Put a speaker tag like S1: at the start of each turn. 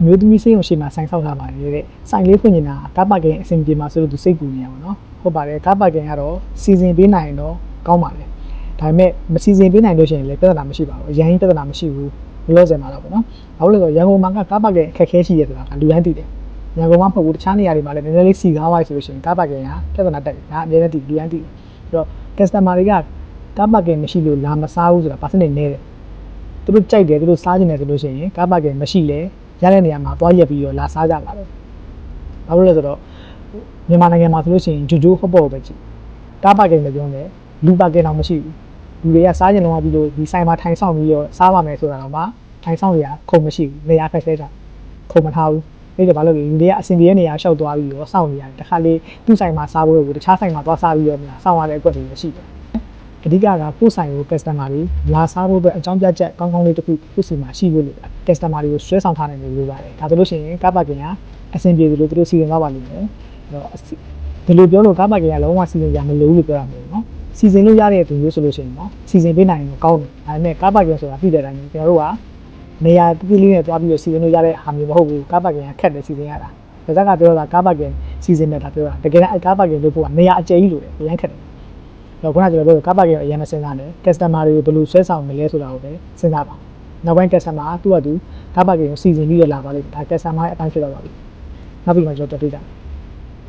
S1: အမျိုးသမီးစိတ်ရုံရှိမှဆိုင်ဆောက်လာပါတယ်တဲ့ဆိုင်လေးဖွင့်နေတာကားပါကင်အဆင်ပြေမှာဆိုလို့သူစိတ်ပူနေရပါတော့ဟုတ်ပါတယ်ကားပါကင်ကတော့စီစဉ်ပေးနိုင်ရင်တော့ကောင်းပါလေဒါပေမဲ့မစီစဉ်ပေးနိုင်လို့ရှိရင်လည်းပြဿနာမရှိပါဘူးအရင်ပြဿနာမရှိဘူးဘလို့ဆယ်မှာတော့ပေါ့နော်ဘာလို့လဲဆိုတော့ရန်ကုန်မှာကကားပါကင်အခက်ခဲရှိရဆိုတာကလူတိုင်းသိတယ်ရန်ကုန်မှာမဟုတ်ဘူးတခြားနေရာတွေမှာလည်းနည်းနည်းလေးစီကားဝိုင်းဆိုလို့ရှိရင်ကားပါကင်ကပြဿနာတက်တယ်ဒါအများနဲ့သိလူတိုင်းသိတယ်ပြီးတော့ customer တွေကကားပါကင်မရှိလို့လာမစားဘူးဆိုတာ percentage နည်းတယ်သူတို့ကြိုက်တယ်သူတို့စားကျင်တယ်ဆိုလို့ရှိရင်ကားပါကင်မရှိလဲ ရတဲ့နေရာမှာသွားရက်ပြီးတော့လာစားကြပါတော့။ဘာလို့လဲဆိုတော့မြန်မာနိုင်ငံမှာဆိုလို့ရှိရင်ဂျူဂျိုဟော့ပေါ့ပဲကြည့်။ကားပါကင်လည်းပြောတယ်လူပါကင်တော့မရှိဘူး။လူတွေကစားကျင်လုံးဝပြီးလို့ဒီဆိုင်မှာထိုင်ဆောင်ပြီးတော့စားပါမယ်ဆိုတာတော့မှထိုင်ဆောင်ရခုံမရှိဘူး။နေရာခက်ခဲတာခုံမထားဘူး။အဲ့ဒါဘာလို့လဲလူတွေကအဆင်ပြေတဲ့နေရာရှောက်သွားပြီးတော့စောင့်နေရတယ်။တခါလေသူ့ဆိုင်မှာစားဖို့ကိုတခြားဆိုင်မှာသွားစားပြီးတော့စောင့်ရတဲ့အကွက်တွေရှိတယ်။ အဓိကကကိုယ့်ဆိုင်ကို customer တွေလာစားဖို့အတွက်အကြောင်းပြချက်ကောင်းကောင်းလေးတစ်ခုကိုယ့်စီမှာရှိဖို့လိုတာ customer တွေကိုဆွဲဆောင်ထားနိုင်လို့လိုပါတယ်ဒါဆိုလို့ရှိရင်ကားပါကင်ကအဆင်ပြေတယ်လို့သူတို့စီစဉ်သွားပါလိမ့်မယ်အဲ့တော့အစီဒီလိုပြောလို့ကားပါကင်ကလုံးဝစီစဉ်ကြမလို့လို့ပြောရမှာနော်စီစဉ်လို့ရတဲ့သူမျိုးဆိုလို့ရှိရင်နော်စီစဉ်ပေးနိုင်ရင်တော့ကောင်းတယ်ဒါပေမဲ့ကားပါကင်ဆိုတာပြည့်တဲ့အတိုင်းကျွန်တော်တို့ကနေရာတိတိလေးနဲ့တွားပြီးတော့စီစဉ်လို့ရတဲ့ဟာမျိုးမဟုတ်ဘူးကားပါကင်ကခက်တယ်စီစဉ်ရတာဒါကပြောတာကားပါကင်စီစဉ်နေတာပြောတာတကယ်တမ်းအဲကားပါကင်လို့ဖို့ကနေရာအကျယ်ကြီးလိုတယ်အရင်ခက်တယ် တော့ခုနကကျွန်တော်ပြောကားပါကင်အရင်မစဉ်းစားနဲ့ customer တွေကိုဘယ်လိုဆွဲဆောင်မလဲဆိုတာကိုပဲစဉ်းစားပါနောက်ပိုင်း customer ကသူ့ဟာသူကားပါကင်ကိုစီစဉ်ပြီးတော့လာပါလိမ့်မယ်ဒါ customer ရဲ့အတိုင်းဖြစ်တော့ပါပြီနောက်ပြီးမှကျွန်တော်တွေ့တာ